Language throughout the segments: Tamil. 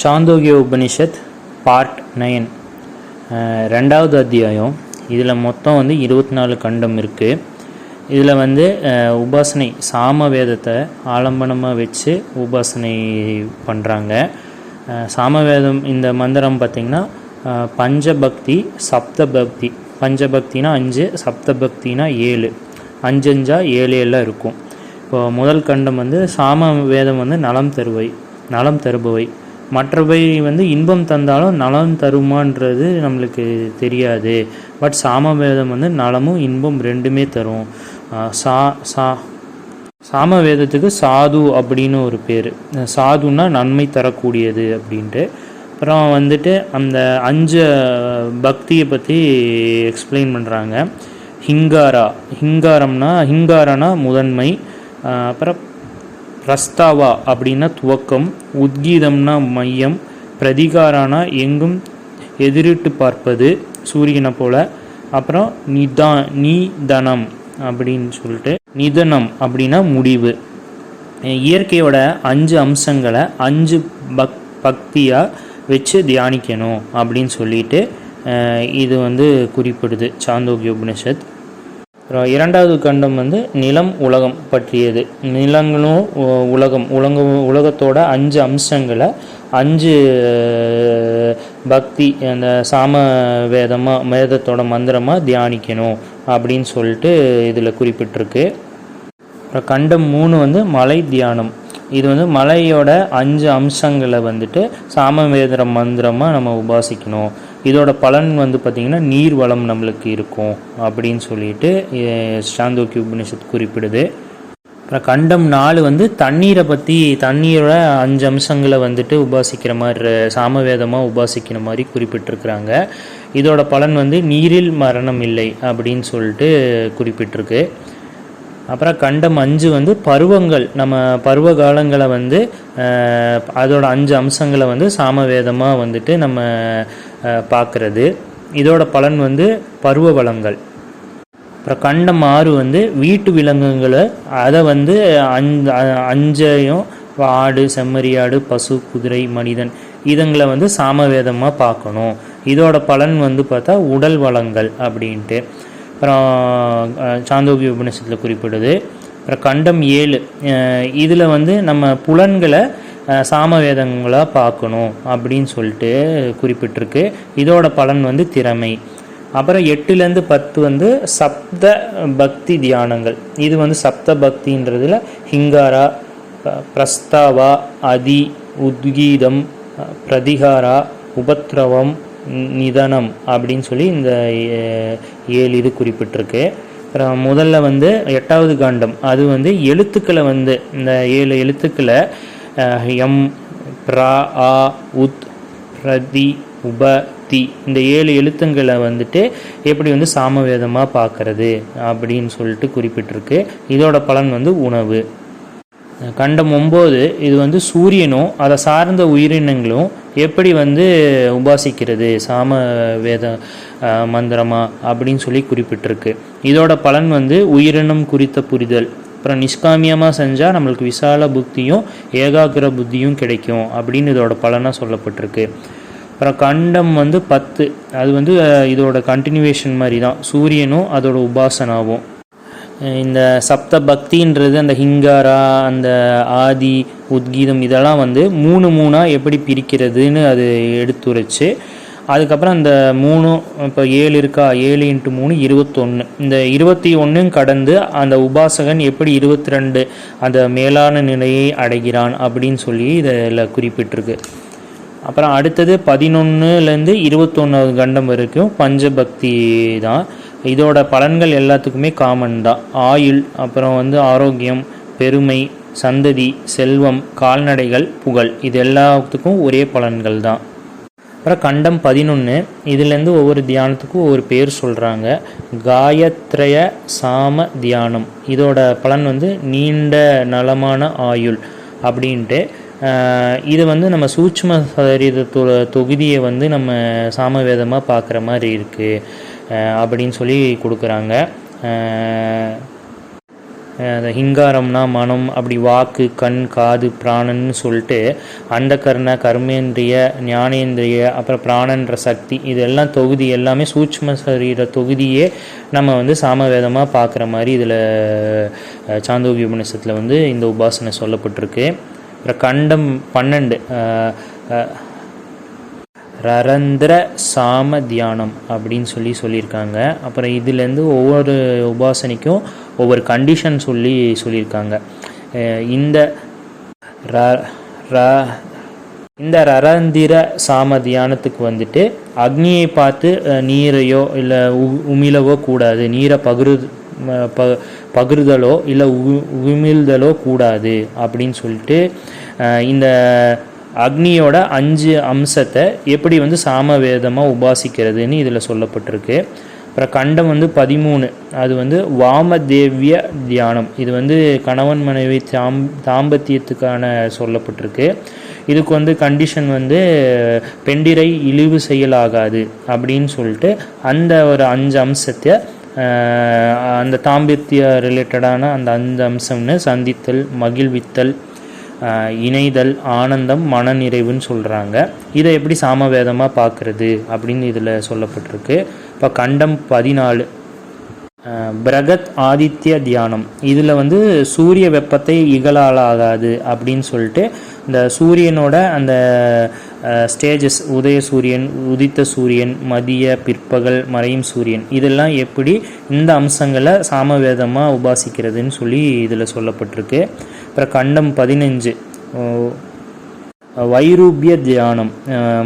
சாந்தோக்கிய உபனிஷத் பார்ட் நைன் ரெண்டாவது அத்தியாயம். இதில் மொத்தம் வந்து இருபத்தி நாலு கண்டம் இருக்குது இதில் வந்து உபாசனை சாம வேதத்தை ஆலம்பனமாக வச்சு உபாசனை பண்ணுறாங்க சாமவேதம் இந்த மந்திரம் பார்த்திங்கன்னா பஞ்சபக்தி சப்தபக்தி. பஞ்சபக்தினா அஞ்சு சப்தபக்தினா ஏழு. அஞ்சஞ்சா ஏழு எல்லாம் இருக்கும். இப்போ முதல் கண்டம் வந்து சாம வேதம் வந்து நலம் தருவை நலம் தருபவை. மற்றவை வந்து இன்பம் தந்தாலும் நலம் தருமான்றது நம்மளுக்கு தெரியாது. பட் சாமவேதம் வந்து நலமும் இன்பம் ரெண்டுமே தரும். சா சா சாமவேதத்துக்கு சாது அப்படின்னு ஒரு பேர். சாதுன்னா நன்மை தரக்கூடியது அப்படின்ட்டு. அப்புறம் வந்துட்டு அந்த அஞ்சு பக்தியை பற்றி எக்ஸ்பிளைன் பண்ணுறாங்க ஹிங்காரா ஹிங்காரம்னா ஹிங்காரனா முதன்மை. அப்புறம் பிரஸ்தாவா அப்படின்னா துவக்கம் உத்கீதம்னா மையம் பிரதிகாரானா எங்கும் எதிரிட்டு பார்ப்பது சூரியனை போல. அப்புறம் நிதா நீதனம் அப்படின்னு சொல்லிட்டு நிதனம் அப்படின்னா முடிவு. இயற்கையோட அஞ்சு அம்சங்களை அஞ்சு பக் பக்தியாக வச்சு தியானிக்கணும் அப்படின்னு சொல்லிட்டு இது வந்து குறிப்பிடுது சாந்தோக்கிய உபனிஷத். அப்புறம் இரண்டாவது கண்டம் வந்து நிலம் உலகம் பற்றியது. நிலங்களும் உ- உலகம் உலக உலகத்தோட அஞ்சு அம்சங்களை அஞ்சு பக்தி அந்த சாம வேதமாக வேதத்தோட மந்திரமாக தியானிக்கணும் அப்படின்னு சொல்லிட்டு இதில் குறிப்பிட்டிருக்கு. அப்புறம் கண்டம் மூணு வந்து மலை தியானம். இது வந்து மலையோட அஞ்சு அம்சங்களை வந்துட்டு சாமவேதர மந்திரமாக நம்ம உபாசிக்கணும். இதோட பலன் வந்து பார்த்திங்கன்னா நீர் வளம் நம்மளுக்கு இருக்கும் அப்படின்னு சொல்லிட்டு அஹ், சாந்தோக்கிய உபனிஷத் குறிப்பிடுது. அப்புறம் கண்டம் நாலு வந்து தண்ணீரை பற்றி தண்ணீரோட அஞ்சு அம்சங்களை வந்துட்டு உபாசிக்கிற மாதிரி சாமவேதமாக உபாசிக்கிற மாதிரி குறிப்பிட்டிருக்கிறாங்க. இதோட பலன் வந்து நீரில் மரணம் இல்லை அப்படின்னு சொல்லிட்டு குறிப்பிட்டிருக்கு. அப்புறம் கண்டம் அஞ்சு வந்து பருவங்கள். நம்ம பருவ காலங்களை வந்து அதோட அஞ்சு அம்சங்களை வந்து சாமவேதமாக வந்துட்டு நம்ம பார்க்குறது. இதோட பலன் வந்து பருவ வளங்கள். அப்புறம் கண்டம் ஆறு வந்து வீட்டு விலங்குகளை அதை வந்து அஞ்சு அஞ்சையும் ஆடு செம்மறியாடு பசு குதிரை மனிதன் இதுங்களை வந்து சாமவேதமாக பார்க்கணும். இதோட பலன் வந்து பார்த்தா உடல் வளங்கள் அப்படின்ட்டு. அப்புறம் அஹ், உபநிஷத்தில் குறிப்பிடுது. அப்புறம் கண்டம் ஏழு இதில் வந்து நம்ம புலன்களை சாமவேதங்களாக பார்க்கணும் அப்படின்னு சொல்லிட்டு குறிப்பிட்டிருக்கு. இதோட பலன் வந்து திறமை. அப்புறம் எட்டுலேருந்து பத்து வந்து சப்த பக்தி தியானங்கள். இது வந்து சப்த பக்தின்றதுல ஹிங்காரா பிரஸ்தாவா அதி உத்கீதம் பிரதிகாரா உபத்ரவம் நிதனம் அப்படின்னு சொல்லி இந்த ஏழு இது குறிப்பிட்டிருக்கு. அப்புறம் முதல்ல வந்து எட்டாவது காண்டம். அது வந்து எழுத்துக்களை வந்து இந்த ஏழு எழுத்துக்களை எம் பிரா ஆ உத் பிரதி உப தி இந்த ஏழு எழுத்துங்களை வந்துட்டு எப்படி வந்து சாமவேதமாக பார்க்கறது அப்படின்னு சொல்லிட்டு குறிப்பிட்டிருக்கு. இதோட பலன் வந்து உணவு. கண்டம் ஒம்பது இது வந்து சூரியனும் அதை சார்ந்த உயிரினங்களும் எப்படி வந்து உபாசிக்கிறது சாம வேத மந்திரமா அப்படின்னு சொல்லி குறிப்பிட்டிருக்கு. இதோட பலன் வந்து உயிரினம் குறித்த புரிதல். அப்புறம் நிஷ்காமியமாக செஞ்சால் நம்மளுக்கு விசால புத்தியும் ஏகாகிர புத்தியும் கிடைக்கும் அப்படின்னு இதோட பலனாக சொல்லப்பட்டிருக்கு. அப்புறம் கண்டம் வந்து பத்து அது வந்து இதோட கண்டினியூவேஷன் மாதிரி தான் சூரியனும் அதோட உபாசனாவும். இந்த சப்த பக்தின்றது அந்த ஹிங்காரா அந்த ஆதி உத்கீதம் இதெல்லாம் வந்து மூணு மூணாக எப்படி பிரிக்கிறதுன்னு அது எடுத்துரைச்சு. அதுக்கப்புறம் அந்த மூணு இப்போ ஏழு இருக்கா? ஏழு இன்ட்டு மூணு இருபத்தொன்று இந்த இருபத்தி ஒன்றும் கடந்து அந்த உபாசகன் எப்படி இருபத்தி ரெண்டு அந்த மேலான நிலையை அடைகிறான் அப்படின்னு சொல்லி இதில் குறிப்பிட்டிருக்கு. அப்புறம் அடுத்தது பதினொன்றுலேருந்து இருபத்தொன்னாவது கண்டம் வரைக்கும் பஞ்சபக்தி தான். இதோட பலன்கள் எல்லாத்துக்குமே காமன் தான். ஆயுள் அப்புறம் வந்து ஆரோக்கியம் பெருமை சந்ததி செல்வம் கால்நடைகள் புகழ். இது எல்லாத்துக்கும் ஒரே பலன்கள் தான். அப்புறம் கண்டம் பதினொன்று இதுலேருந்து ஒவ்வொரு தியானத்துக்கும் ஒவ்வொரு பேர் சொல்கிறாங்க காயத்ரய சாம தியானம். இதோட பலன் வந்து நீண்ட நலமான ஆயுள் அப்படின்ட்டு இது வந்து நம்ம சூட்சும சரீரத்தோட தொகுதியை வந்து நம்ம சாமவேதமாக பார்க்குற மாதிரி இருக்குது அப்படின்னு சொல்லி கொடுக்குறாங்க. அந்த ஹிங்காரம்னா மனம் அப்படி வாக்கு கண் காது பிராணன்னு சொல்லிட்டு அந்த கர்ண கர்மேந்திரிய ஞானேந்திரிய அப்புறம் பிராணன்ற சக்தி இதெல்லாம் தொகுதி எல்லாமே சூட்ச்ம சரீர தொகுதியே நம்ம வந்து சாமவேதமாக பார்க்குற மாதிரி இதில் சாந்தோகி உபநிஷத்தில் வந்து இந்த உபாசனை சொல்லப்பட்டிருக்கு. அப்புறம் கண்டம் பன்னெண்டு ரரந்திர சாம தியானம் அப்படின்னு சொல்லி சொல்லியிருக்காங்க. அப்புறம் இதுலேருந்து ஒவ்வொரு உபாசனைக்கும் ஒவ்வொரு கண்டிஷன் சொல்லி சொல்லியிருக்காங்க. இந்த ர ர- இந்த ரரந்திர சாம தியானத்துக்கு வந்துட்டு அக்னியை பார்த்து நீரையோ இல்லை உமிழவோ கூடாது. நீரை பகிரு ப பகிர்தலோ இல்லை உ உமிழ்தலோ கூடாது அப்படின்னு சொல்லிட்டு இந்த அக்னியோட அஞ்சு அம்சத்தை எப்படி வந்து சாமவேதமாக உபாசிக்கிறதுன்னு இதில் சொல்லப்பட்டிருக்கு. அப்புறம் கண்டம் வந்து பதிமூணு. அது வந்து வாமதேவிய தியானம். இது வந்து கணவன் மனைவி தாம் தாம்பத்தியத்துக்கான சொல்லப்பட்டிருக்கு. இதுக்கு வந்து கண்டிஷன் வந்து பெண்டிரை இழிவு செயலாகாது அப்படின்னு சொல்லிட்டு அந்த ஒரு அஞ்சு அம்சத்தை அந்த தாம்பத்திய ரிலேட்டடான அந்த அஞ்சு அம்சம்னு சந்தித்தல் மகிழ்வித்தல் இணைதல் ஆனந்தம் மனநிறைவுன்னு சொல்கிறாங்க இதை எப்படி சாமவேதமாக பார்க்குறது அப்படின்னு இதில் சொல்லப்பட்டிருக்கு. இப்போ கண்டம் பதினாலு. பிரகத் ஆதித்ய தியானம். இதில் வந்து சூரிய வெப்பத்தை இகழாலாகாது அப்படின்னு சொல்லிட்டு இந்த சூரியனோட அந்த ஸ்டேஜஸ் உதய சூரியன் உதித்த சூரியன் மதிய பிற்பகல் மறையும் சூரியன் இதெல்லாம் எப்படி இந்த அம்சங்களை சாமவேதமாக உபாசிக்கிறதுன்னு சொல்லி இதில் சொல்லப்பட்டிருக்கு. அப்புறம் கண்டம் பதினஞ்சு. வைரூபிய தியானம்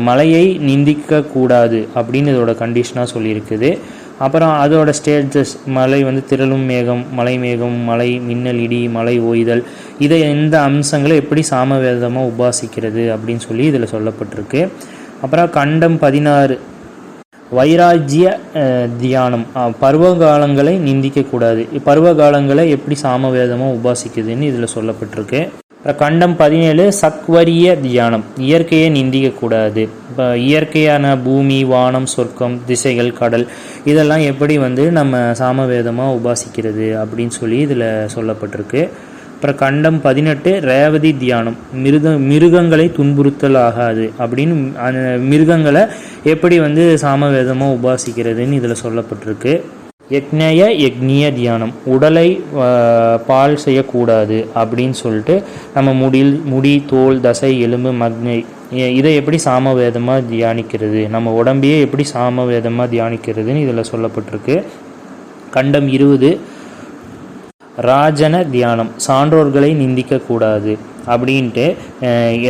மலையை நிந்திக்க கூடாது அப்படின்னு இதோட கண்டிஷனாக சொல்லியிருக்குது. அப்புறம் அதோட ஸ்டேஜஸ் மலை வந்து திரளும் மேகம் மலை மேகம் மலை மின்னல் இடி மலை ஓய்தல் இதை இந்த அம்சங்களை எப்படி சாமவேதமாக உபாசிக்கிறது அப்படின்னு சொல்லி இதில் சொல்லப்பட்டிருக்கு. அப்புறம் கண்டம் பதினாறு வைராஜ்ய தியானம். பருவகாலங்களை பருவ காலங்களை நிந்திக்கக்கூடாது. பருவ காலங்களை எப்படி சாமவேதமாக உபாசிக்குதுன்னு இதில் சொல்லப்பட்டிருக்கு. அப்புறம் கண்டம் பதினேழு சக்வரிய தியானம். இயற்கையை நிந்திக்கக்கூடாது. இப்போ இயற்கையான பூமி வானம் சொர்க்கம் திசைகள் கடல் இதெல்லாம் எப்படி வந்து நம்ம சாமவேதமாக உபாசிக்கிறது அப்படின்னு சொல்லி இதில் சொல்லப்பட்டிருக்கு. அப்புறம் கண்டம் பதினெட்டு ரேவதி தியானம். மிருக மிருகங்களை துன்புறுத்தல் ஆகாது. அப்படின்னு அந்த மிருகங்களை எப்படி வந்து சாமவேதமாக உபாசிக்கிறதுன்னு இதில் சொல்லப்பட்டிருக்கு. யக்னய யக்னிய தியானம். உடலை பால் செய்யக்கூடாது அப்படின்னு சொல்லிட்டு நம்ம முடியில் முடி தோல் தசை எலும்பு மக்னை இதை எப்படி சாமவேதமாக தியானிக்கிறது? நம்ம உடம்பையே எப்படி சாமவேதமாக தியானிக்கிறதுன்னு இதில் சொல்லப்பட்டிருக்கு. கண்டம் இருபது ராஜன தியானம் சான்றோர்களை நிந்திக்கக்கூடாது அப்படின்ட்டு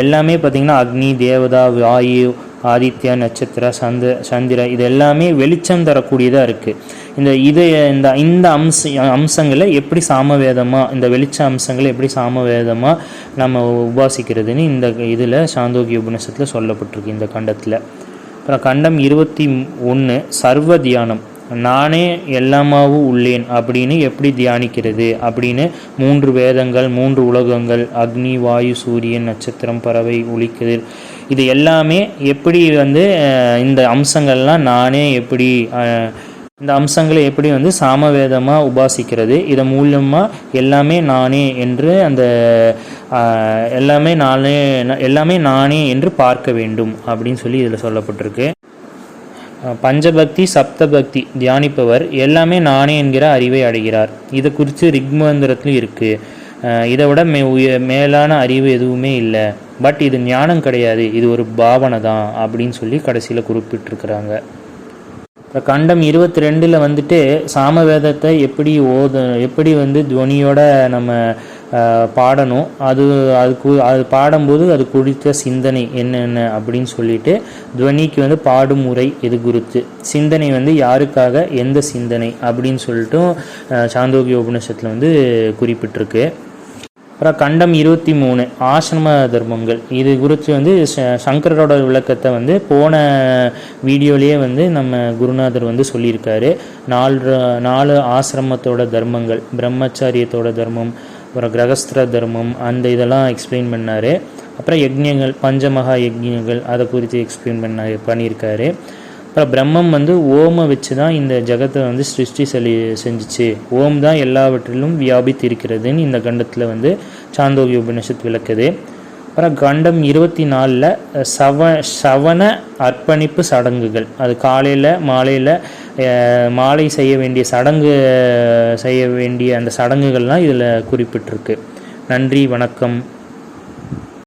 எல்லாமே பார்த்திங்கன்னா அக்னி தேவதா வாயு ஆதித்யா நட்சத்திர சந்த சந்திர இது எல்லாமே வெளிச்சம் தரக்கூடியதாக இருக்குது இந்த இது இந்த இந்த அம்ச அம்சங்களை எப்படி சாமவேதமாக இந்த வெளிச்ச அம்சங்களை எப்படி சாமவேதமாக நம்ம உபாசிக்கிறதுன்னு இந்த இதில் சாந்தோகி உபநிஷத்தில் சொல்லப்பட்டிருக்கு இந்த கண்டத்தில். அப்புறம் கண்டம் இருபத்தி ஒன்று சர்வ தியானம். நானே எல்லாமாவும் உள்ளேன். அப்படின்னு எப்படி தியானிக்கிறது? அப்படின்னு மூன்று வேதங்கள் மூன்று உலகங்கள் அக்னி வாயு சூரியன் நட்சத்திரம் பறவை ஒளிக்கதிர் இது எல்லாமே எப்படி வந்து இந்த அம்சங்கள்லாம் நானே எப்படி இந்த அம்சங்களை எப்படி வந்து சாமவேதமாக உபாசிக்கிறது? இதன் மூலமாக எல்லாமே நானே என்று அந்த எல்லாமே நானே எல்லாமே நானே என்று பார்க்க வேண்டும் அப்படின்னு சொல்லி இதில் சொல்லப்பட்டிருக்கு. பஞ்சபக்தி சப்தபக்தி தியானிப்பவர் எல்லாமே நானே என்கிற அறிவை அடைகிறார். இதை குறித்து ரிக்மந்திரத்துலையும் இருக்குது இதை விட மே உய மேலான அறிவு எதுவுமே இல்லை. பட் இது ஞானம் கிடையாது. இது ஒரு பாவனை தான் அப்படின்னு சொல்லி கடைசியில் குறிப்பிட்டிருக்கிறாங்க. இப்போ கண்டம் இருபத்தி ரெண்டில் வந்துட்டு சாமவேதத்தை எப்படி ஓத எப்படி வந்து துவனியோட நம்ம பாடணும். அது அதுக்கு அது பாடும்போது அது குறித்த சிந்தனை என்னென்ன அப்படின்னு சொல்லிட்டு துவனிக்கு வந்து பாடும் முறை இது குறித்து. சிந்தனை வந்து யாருக்காக எந்த சிந்தனை அப்படின்னு சொல்லிட்டும் சாந்தோகி உபநிஷத்தில் வந்து குறிப்பிட்டிருக்கு அப்புறம் கண்டம் இருபத்தி மூணு ஆசிரம தர்மங்கள். இது குறித்து வந்து ச- விளக்கத்தை வந்து போன வீடியோலேயே வந்து நம்ம குருநாதர் வந்து சொல்லியிருக்காரு. நாலு நாலு ஆசிரமத்தோட தர்மங்கள் பிரம்மச்சாரியத்தோட தர்மம் அப்புறம் கிரகஸ்திர தர்மம் அந்த இதெல்லாம் எக்ஸ்பிளைன் பண்ணார். அப்புறம் யக்ஞங்கள் பஞ்சமகா யக்ஞங்கள் அதை குறித்து எக்ஸ்பிளைன் பண்ண பண்ணியிருக்காரு. அப்புறம் பிரம்மம் வந்து ஓமை வச்சு தான் இந்த ஜெகத்தை வந்து சிருஷ்டி செலி செஞ்சுச்சு. ஓம் தான் எல்லாவற்றிலும் வியாபித்து இருக்கிறதுன்னு இந்த கண்டத்தில் வந்து சாந்தோகி உபனிஷத் விளக்குது. அப்புறம் கண்டம் இருபத்தி நாலில் சவ சவண அர்ப்பணிப்பு சடங்குகள். அது காலையில் மாலையில் மாலை செய்ய வேண்டிய சடங்கு செய்ய வேண்டிய அந்த சடங்குகள்லாம் இதில் குறிப்பிட்டிருக்கு. நன்றி வணக்கம்.